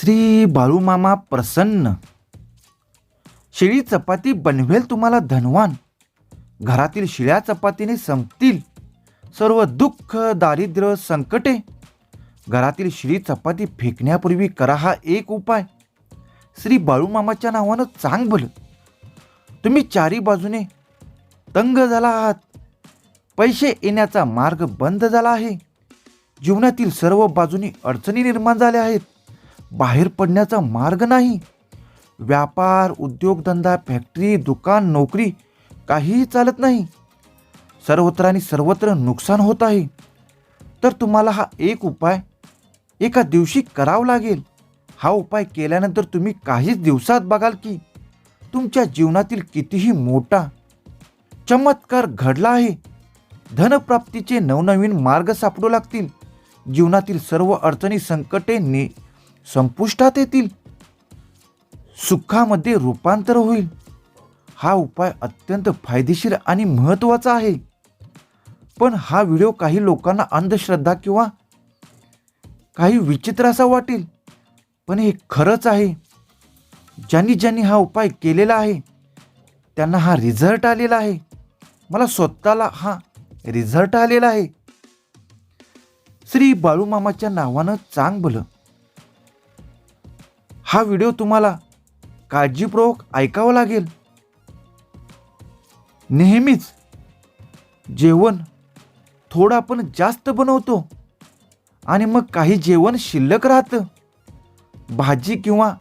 श्री बाळूमामा प्रसन्न. शिळी चपाती बनवेल तुम्हाला धनवान. घरातील शिळ्या चपातीने संपतील. सर्व दुःख दारिद्र्य संकटे. घरातील शिळी चपाती फेकण्यापूर्वी करा हा एक उपाय. श्री बाळूमामाच्या नावानं चांग भलं. तुम्ही चारी बाजूने तंग झाला आहात. पैसे येण्याचा मार्ग बंद झाला आहे. जीवनातील सर्व बाजूनी अडचणी निर्माण झाल्या आहेत. बाहेर पडण्याचा मार्ग नाही. व्यापार उद्योगधंदा फॅक्टरी दुकान नोकरी काहीही चालत नाही. सर्वत्र आणि सर्वत्र नुकसान होत आहे. तर तुम्हाला हा एक उपाय एका दिवशी करावा लागेल. हा उपाय केल्यानंतर तुम्ही काहीच दिवसात बघाल की तुमच्या जीवनातील कितीही मोठा चमत्कार घडला आहे. धनप्राप्तीचे नवनवीन मार्ग सापडू लागतील. जीवनातील सर्व अडचणी संकटे ने संपुष्टात येतील. सुखामध्ये रूपांतर होईल. हा उपाय अत्यंत फायदेशीर आणि महत्त्वाचा आहे. पण हा व्हिडिओ काही लोकांना अंधश्रद्धा किंवा काही विचित्र असा वाटेल. पण हे खरंच आहे. ज्यांनी ज्यांनी हा उपाय केलेला आहे त्यांना हा रिझल्ट आलेला आहे. मला स्वतःला हा रिझल्ट आलेला आहे. श्री बाळूमामाच्या नावानं चांग भलं हा व्हिडिओ तुम्हाला काळजीपूर्वक ऐकावं लागेल. नेहमीच जेवण थोडं आपण जास्त बनवतो आणि मग काही जेवण शिल्लक राहतं. भाजी किंवा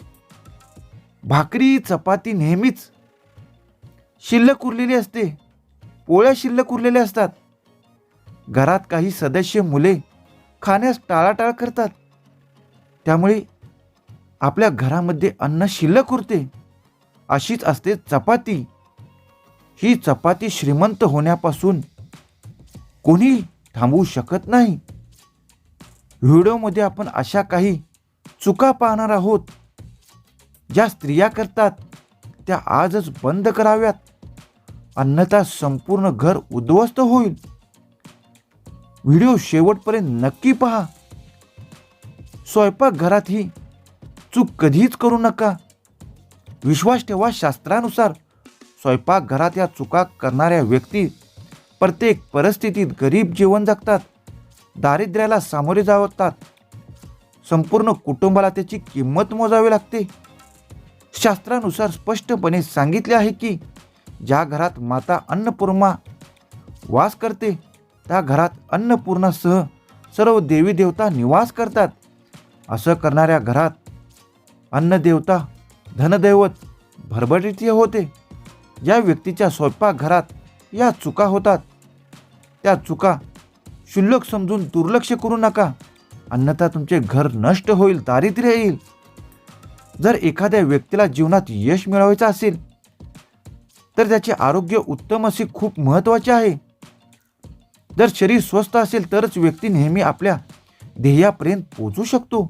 भाकरी चपाती नेहमीच शिल्लक उरलेली असते. पोळ्या शिल्लक उरलेल्या असतात. घरात काही सदस्य मुले खाण्यास टाळाटाळ करतात. त्यामुळे आपल्या घरामध्ये अन्न शिल्लक उरते. अशीच असते चपाती. ही चपाती श्रीमंत होण्यापासून कोणी थांबवू शकत नाही. व्हिडिओमध्ये आपण अशा काही चुका पाहणार आहोत. ज्या स्त्रिया करतात त्या आजच बंद कराव्यात. अन्यथा संपूर्ण घर उद्ध्वस्त होईल. व्हिडिओ शेवटपर्यंत नक्की पहा. स्वयंपाकघरात ही चूक कधीच करू नका. विश्वास ठेवा शास्त्रानुसार. स्वयंपाकघरात या चुका करणाऱ्या व्यक्ती प्रत्येक परिस्थितीत गरीब जीवन जगतात दारिद्र्याला सामोरे जावतात. संपूर्ण कुटुंबाला त्याची किंमत मोजावी लागते. शास्त्रानुसार स्पष्टपणे सांगितले आहे की ज्या घरात माता अन्नपूर्णा वास करते त्या घरात अन्नपूर्णासह सर्व देवी देवता निवास करतात. असं करणाऱ्या घरात अन्नदेवता धनदैवत भरभरीती होते. ज्या व्यक्तीच्या स्वयंपाकघरात या चुका होतात. त्या चुका क्षुल्लक समजून दुर्लक्ष करू नका. अन्यथा तुमचे घर नष्ट होईल दारिद्र्य येईल. जर एखाद्या व्यक्तीला जीवनात यश मिळवायचं असेल तर त्याचे आरोग्य उत्तम असे खूप महत्त्वाचे आहे. जर शरीर स्वस्थ असेल तरच व्यक्ती नेहमी आपल्या ध्येयापर्यंत पोचू शकतो.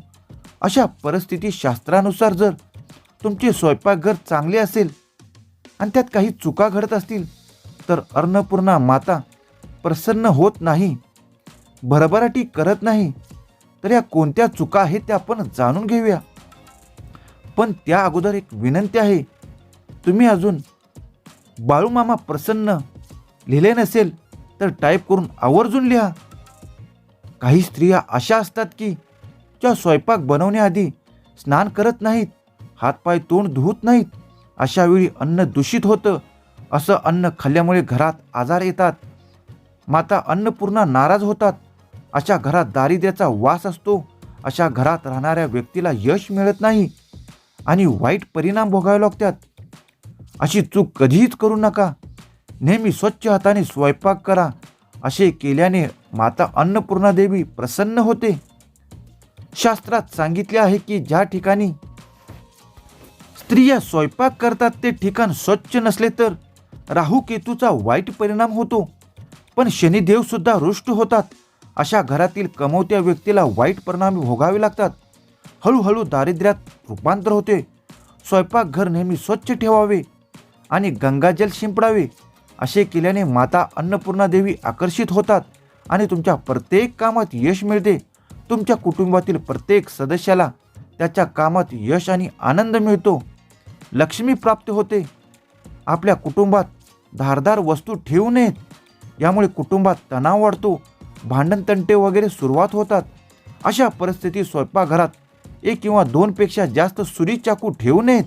अशा परिस्थिती शास्त्रानुसार जर तुमचे स्वयंपाकघर चांगले असेल आणि त्यात काही चुका घडत असतील तर अन्नपूर्णा माता प्रसन्न होत नाही भरभराटी करत नाही तर या कोणत्या चुका आहेत त्या आपण जाणून घेऊया. पण त्या अगोदर एक विनंती आहे तुम्ही अजून बाळूमामा प्रसन्न लिहिले नसेल तर टाईप करून आवर्जून लिहा. काही स्त्रिया अशा असतात की त्या स्वयंपाक बनवण्याआधी स्नान करत नाहीत हातपाय तोंड धुवत नाहीत अशा वेळी अन्न दूषित होतं असं अन्न खाल्ल्यामुळे घरात आजार येतात. माता अन्नपूर्णा नाराज होतात. अशा घरात दारिद्र्याचा वास असतो. अशा घरात राहणाऱ्या व्यक्तीला यश मिळत नाही आणि वाईट परिणाम भोगावे लागतात. अशी चूक कधीच करू नका. नेहमी स्वच्छ हाताने स्वयंपाक करा. असे केल्याने माता अन्नपूर्णा देवी प्रसन्न होते. शास्त्रात सांगितले आहे की ज्या ठिकाणी स्त्रिया स्वयंपाक करतात ते ठिकाण स्वच्छ नसले तर राहू केतूचा वाईट परिणाम होतो. पण शनिदेव सुद्धा रुष्ट होतात. अशा घरातील कमवत्या व्यक्तीला वाईट परिणाम भोगावे लागतात. हळूहळू दारिद्र्यात रूपांतर होते. स्वयंपाकघर नेहमी स्वच्छ ठेवावे आणि गंगाजल शिंपडावे असे केल्याने माता अन्नपूर्णा देवी आकर्षित होतात आणि तुमच्या प्रत्येक कामात यश मिळते. तुमच्या कुटुंबातील प्रत्येक सदस्याला त्याच्या कामात यश आणि आनंद मिळतो. लक्ष्मी प्राप्त होते. आपल्या कुटुंबात धारदार वस्तू ठेवू नयेत. यामुळे कुटुंबात तणाव वाढतो. भांडणतंटे वगैरे सुरुवात होतात. अशा परिस्थितीत स्वयंपाकघरात एक किंवा दोनपेक्षा जास्त सुरी चाकू ठेवू नयेत.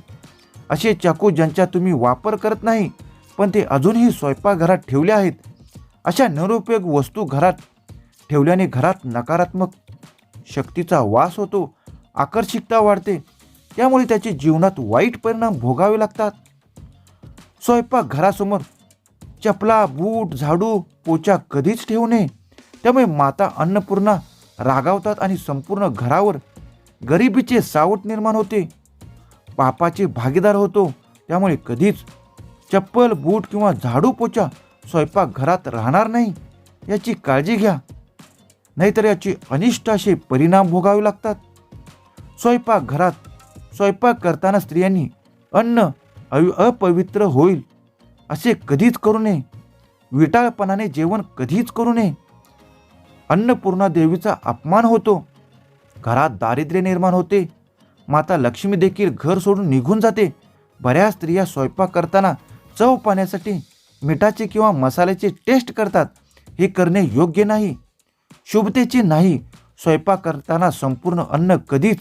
असे चाकू ज्यांचा तुम्ही वापर करत नाही पण ते अजूनही स्वयंपाकघरात ठेवले आहेत. अशा निरुपयोग वस्तू घरात ठेवल्याने घरात नकारात्मक शक्तीचा वास होतो आकर्षिकता वाढते त्यामुळे त्याचे जीवनात वाईट परिणाम भोगावे लागतात. स्वयंपाक घरासमोर चपला बूट झाडू पोचा कधीच ठेवू नये. त्यामुळे माता अन्नपूर्णा रागावतात आणि संपूर्ण घरावर गरिबीचे सावट निर्माण होते. पापाचे भागीदार होतो त्यामुळे कधीच चप्पल बूट किंवा झाडू पोचा स्वयंपाक घरात राहणार नाही. याची काळजी घ्या. नाहीतर याचे अनिष्ट असे परिणाम भोगावे लागतात. स्वयंपाक घरात स्वयंपाक करताना स्त्रियांनी अन्न अवि अपवित्र होईल असे कधीच करू नये. विटाळपणाने जेवण कधीच करू नये. अन्नपूर्णा देवीचा अपमान होतो. घरात दारिद्र्य निर्माण होते. माता लक्ष्मी देखील घर सोडून निघून जाते. बऱ्याच स्त्रिया स्वयंपाक करताना चव पाण्यासाठी मिठाचे किंवा मसाल्याचे टेस्ट करतात. हे करणे योग्य नाही. शुभतेचे नाही स्वयंपाक करताना संपूर्ण अन्न कधीच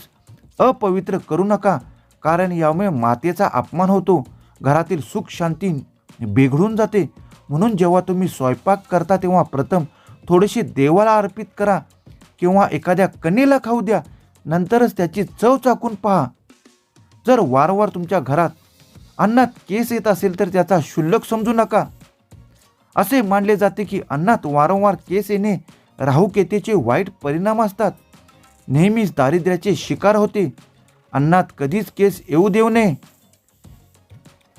अपवित्र करू नका कारण यामुळे मातेचा अपमान होतो. घरातील सुख शांती बिघडून जाते. म्हणून जेव्हा तुम्ही स्वयंपाक करता तेव्हा प्रथम थोडीशी देवाला अर्पित करा किंवा एखाद्या कन्येला खाऊ द्या. नंतरच त्याची चव चाकून पहा. जर वारंवार तुमच्या घरात अन्नात केस येत असेल तर त्याचा क्षुल्लक समजू नका. असे मानले जाते की अन्नात वारंवार केस येणे राहुकेतेचे वाईट परिणाम असतात. नेहमीच दारिद्र्याचे शिकार होते. अन्नात कधीच केस येऊ देऊ नये.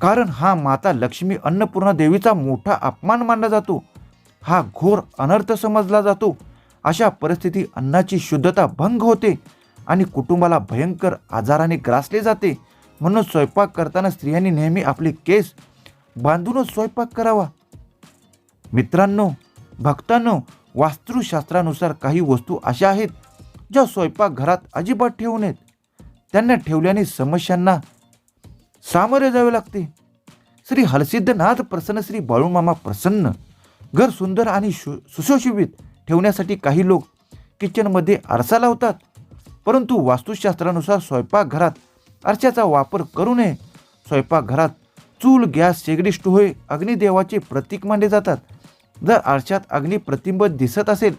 कारण हा माता लक्ष्मी अन्नपूर्णा देवीचा मोठा अपमान मानला जातो. हा घोर अनर्थ समजला जातो. अशा परिस्थितीत अन्नाची शुद्धता भंग होते आणि कुटुंबाला भयंकर आजाराने ग्रासले जाते. म्हणून स्वयंपाक करताना स्त्रियांनी नेहमी आपले केस बांधूनच स्वयंपाक करावा. मित्रांनो भक्तांनो वास्तुशास्त्रानुसार काही वस्तू अशा आहेत ज्या स्वयंपाकघरात अजिबात ठेवू नयेत. त्यांना ठेवल्याने समस्यांना सामोरे जावे लागते. श्री हलसिद्धनाथ प्रसन्न श्री बाळूमामा प्रसन्न घर सुंदर आणि शु सुशोषित ठेवण्यासाठी काही लोक किचनमध्ये आरसा लावतात. परंतु वास्तुशास्त्रानुसार स्वयंपाकघरात आरशाचा वापर करू नये. स्वयंपाकघरात चूल गॅस शेगडी स्टोहे अग्निदेवाचे प्रतीक मानले जातात. जर आरशात अग्नी प्रतिबिंब दिसत असेल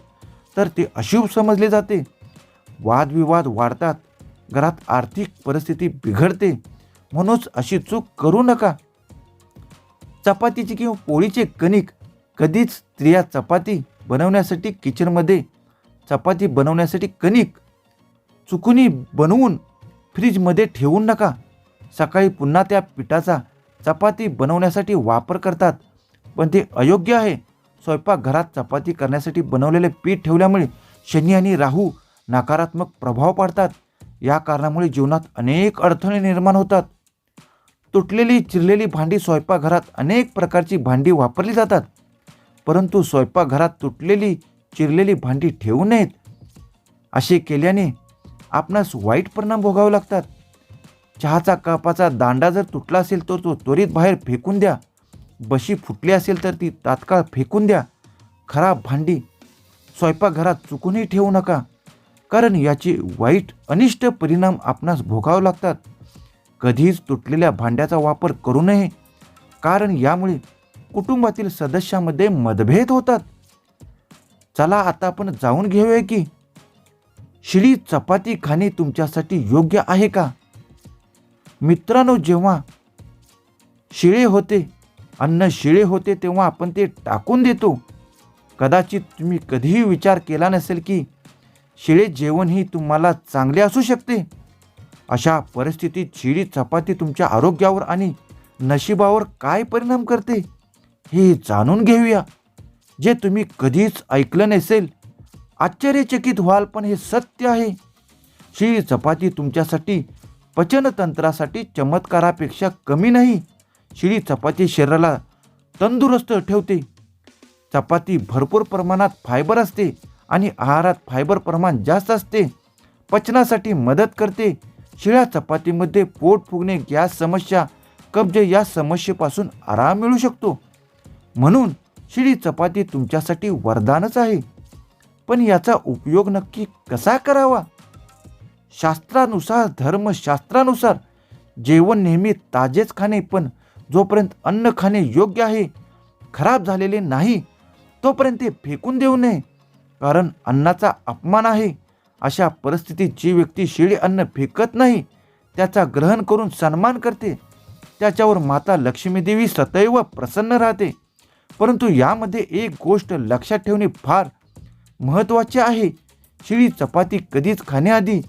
तर ते अशुभ समजले जाते. वादविवाद वाढतात. घरात आर्थिक परिस्थिती बिघडते. म्हणूनच अशी चूक करू नका. चपातीची किंवा पोळीचे कणिक कधीच स्त्रिया चपाती बनवण्यासाठी किचनमध्ये चपाती बनवण्यासाठी कणिक चुकुनी बनवून फ्रीजमध्ये ठेवून नका. सकाळी पुन्हा त्या पिठाचा चपाती बनवण्यासाठी वापर करतात. पण ते अयोग्य आहे. स्वयंपाकघरात चपाती करण्यासाठी बनवलेले पीठ ठेवल्यामुळे शनी आणि राहू नकारात्मक प्रभाव पाडतात. या कारणामुळे जीवनात अनेक अडथळे निर्माण होतात. तुटलेली चिरलेली भांडी स्वयंपाकघरात अनेक प्रकारची भांडी वापरली जातात. परंतु स्वयंपाकघरात तुटलेली चिरलेली भांडी ठेवू नयेत. असे केल्याने आपणास वाईट परिणाम भोगावे लागतात. चहाचा कपाचा दांडा जर तुटला असेल तर तो त्वरित बाहेर फेकून द्या. बशी फुटली असेल तर ती तात्काळ फेकून द्या. खराब भांडी स्वयंपाकघरात चुकूनही ठेवू नका. कारण याचे वाईट अनिष्ट परिणाम आपणास भोगावे लागतात. कधीच तुटलेल्या भांड्याचा वापर करू नये. कारण यामुळे कुटुंबातील सदस्यामध्ये मतभेद होतात. चला आता आपण जाऊन घेऊया की शिळी चपाती खाणे तुमच्यासाठी योग्य आहे का? मित्रांनो जेव्हा शिळे होते अन्न शिळे होते तेव्हा आपण ते टाकून देतो. कदाचित तुम्ही कधीही विचार केला नसेल की शिळे जेवण ही तुम्हाला चांगले असू शकते. अशा परिस्थितीत शिळी चपाती तुमच्या आरोग्यावर आणि नशिबावर काय परिणाम करते हे जाणून घेऊया. जे तुम्ही कधीच ऐकलं नसेल आश्चर्यचकित व्हाल पण हे सत्य आहे. शिळी चपाती तुमच्यासाठी पचनतंत्रासाठी चमत्कारापेक्षा कमी नाही. शिळी चपाती शरीराला तंदुरुस्त ठेवते. चपाती भरपूर प्रमाणात फायबर असते आणि आहारात फायबर प्रमाण जास्त असते. पचनासाठी मदत करते. शिळ्या चपातीमध्ये पोट फुगणे गॅस समस्या कब्ज या समस्येपासून आराम मिळू शकतो. म्हणून शिळी चपाती तुमच्यासाठी वरदानच आहे. पण याचा उपयोग नक्की कसा करावा? शास्त्रानुसार धर्मशास्त्रानुसार जेवण नेहमी ताजेच खाणे पण जोपर्यंत अन्न खाणे योग्य आहे खराब झालेले नाही तोपर्यंत ते फेकून देऊ नये. कारण अन्नाचा अपमान आहे. अशा परिस्थितीत जी व्यक्ती शिळे अन्न फेकत नाही त्याचा ग्रहण करून सन्मान करते. त्याच्यावर माता लक्ष्मीदेवी सदैव प्रसन्न राहते. परंतु यामध्ये एक गोष्ट लक्षात ठेवणे फार महत्त्वाचे आहे. शिळी चपाती कधीच खाण्याआधी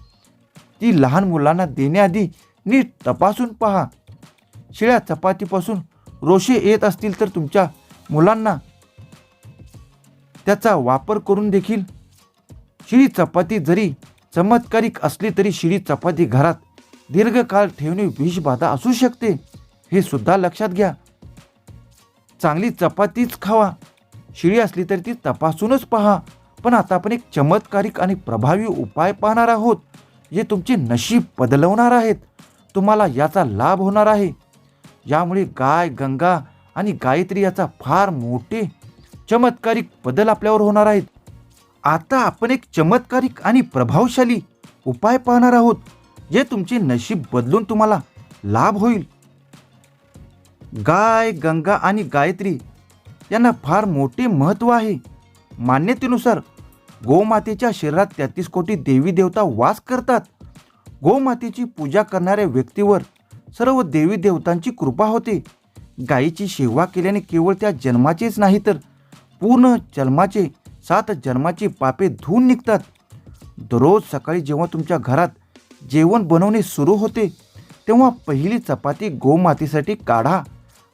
ती लहान मुलांना देण्याआधी नीट तपासून पहा. शिळ्या चपातीपासून रोषे येत असतील तर तुमच्या मुलांना त्याचा वापर करून देखील शिळी चपाती जरी चमत्कारिक असली तरी शिळी चपाती घरात दीर्घकाळ ठेवणे विषबाधा असू शकते हे सुद्धा लक्षात घ्या. चांगली चपातीच खावा. शिळी असली तरी ती तपासूनच पहा. पण आता आपण एक चमत्कारिक आणि प्रभावी उपाय पाहणार आहोत जे तुमचे नशीब बदलवणार आहेत. तुम्हाला याचा लाभ होणार आहे. यामुळे गाय गंगा आणि गायत्री याचा फार मोठे चमत्कारिक बदल आपल्यावर होणार आहेत. आता आपण एक चमत्कारिक आणि प्रभावशाली उपाय पाहणार आहोत जे तुमचे नशीब बदलून तुम्हाला लाभ होईल. गाय गंगा आणि गायत्री यांना फार मोठे महत्त्व आहे. मान्यतेनुसार गोमातेच्या शरीरात तेहतीस कोटी देवी देवता वास करतात. गोमातेची पूजा करणाऱ्या व्यक्तीवर सर्व देवी देवतांची कृपा होते. गायीची सेवा केल्याने केवळ त्या जन्माचेच नाही तर पूर्ण जन्माचे सात जन्माची पापे धुवून निघतात. दररोज सकाळी जेव्हा तुमच्या घरात जेवण बनवणे सुरू होते तेव्हा पहिली चपाती गोमातेसाठी काढा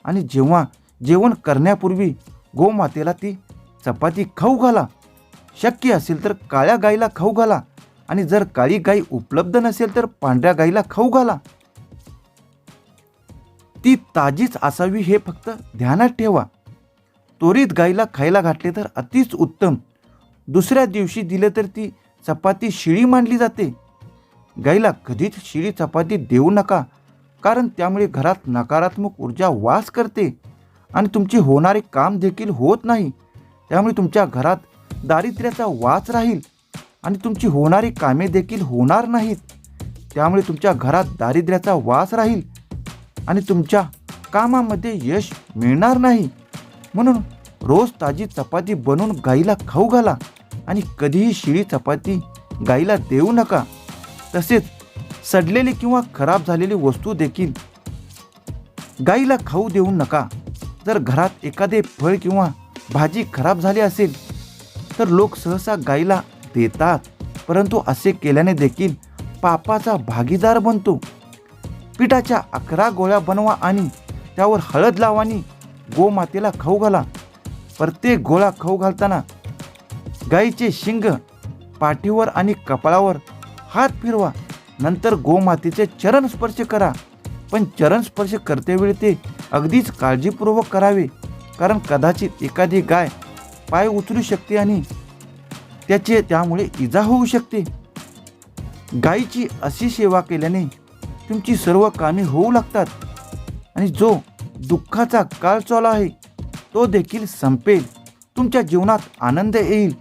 आणि जेव्हा जेवण करण्यापूर्वी गोमातेला ती चपाती खाऊ घाला. शक्य असेल तर काळ्या गाईला खाऊ घाला आणि जर काळी गाई उपलब्ध नसेल तर पांढऱ्या गाईला खाऊ घाला. ती ताजीच असावी हे फक्त ध्यानात ठेवा. त्वरित गाईला खायला घातले तर अतिच उत्तम. दुसऱ्या दिवशी दिले तर ती चपाती शिळी मांडली जाते. गाईला कधीच शिळी चपाती देऊ नका कारण त्यामुळे घरात नकारात्मक ऊर्जा वास करते आणि तुमचे होणारे काम देखील होत नाही. त्यामुळे तुमच्या घरात दारिद्र्याचा वास राहील आणि तुमची होणारी कामे देखील होणार नाहीत. त्यामुळे तुमच्या घरात दारिद्र्याचा वास राहील. आणि तुमच्या कामामध्ये यश मिळणार नाही. म्हणून रोज ताजी चपाती बनवून गाईला खाऊ घाला आणि कधीही शिळी चपाती गाईला देऊ नका. तसेच सडलेली किंवा खराब झालेली वस्तू देखील गाईला खाऊ देऊ नका. जर घरात एखादे फळ किंवा भाजी खराब झाली असेल तर लोक सहसा गाईला देतात. परंतु असे केल्याने देखील पापाचा भागीदार बनतो. पिठाच्या अकरा गोळ्या बनवा आणि त्यावर हळद लावानी गोमातेला खाऊ घाला. प्रत्येक गोळा खाऊ घालताना गाईचे शिंग पाठीवर आणि कपाळावर हात फिरवा. नंतर गोमातेचे चरण स्पर्श करा. पण चरण स्पर्श करतेवेळी ते अगदीच काळजीपूर्वक करावे. कारण कदाचित एखादी गाय पाय उचलू शकते आणि त्याचे त्यामुळे इजा होऊ शकते. गायीची अशी सेवा केल्याने तुमची सर्व कामे होऊ लागतात. आणि जो दुःखाचा काळ चालू आहे तो देखील संपेल. तुमच्या जीवनात आनंद येईल.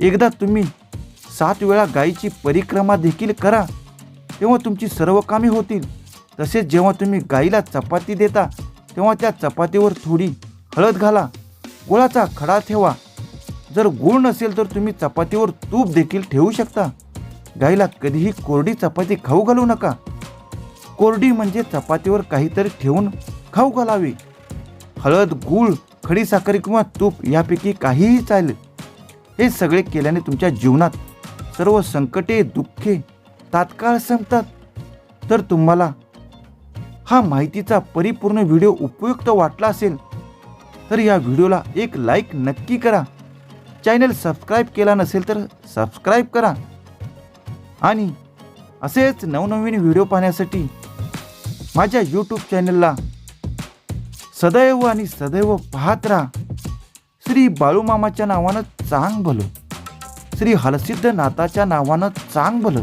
एकदा तुम्ही सात वेळा गायीची परिक्रमा देखील करा. तेव्हा तुमची सर्व कामे होतील. तसेच जेव्हा तुम्ही गाईला चपाती देता तेव्हा त्या चपातीवर थोडी हळद घाला. गुळाचा खडा ठेवा. जर गुळ नसेल तर तुम्ही चपातीवर तूप देखील ठेवू शकता. गाईला कधीही कोरडी चपाती खाऊ घालू नका. कोरडी म्हणजे चपातीवर काहीतरी ठेवून खाऊ घालावे. हळद गूळ खडीसाखर किंवा तूप यापैकी काहीही चालेल. हे सगळे केल्याने तुमच्या जीवनात सर्व संकटे दुःखे तात्काळ संपतात. तर तुम्हाला हा माहितीचा परिपूर्ण व्हिडिओ उपयुक्त वाटला असेल तर या व्हिडिओला एक लाईक नक्की करा. चॅनल सबस्क्राईब केला नसेल तर सबस्क्राईब करा. आणि असेच नवनवीन व्हिडिओ पाहण्यासाठी माझ्या यूट्यूब चॅनलला सदैव आणि सदैव पाहत राहा. श्री बाळूमामाच्या नावानं चांग भलं. श्री हलसिद्ध नाथाच्या नावानं चांग भलं.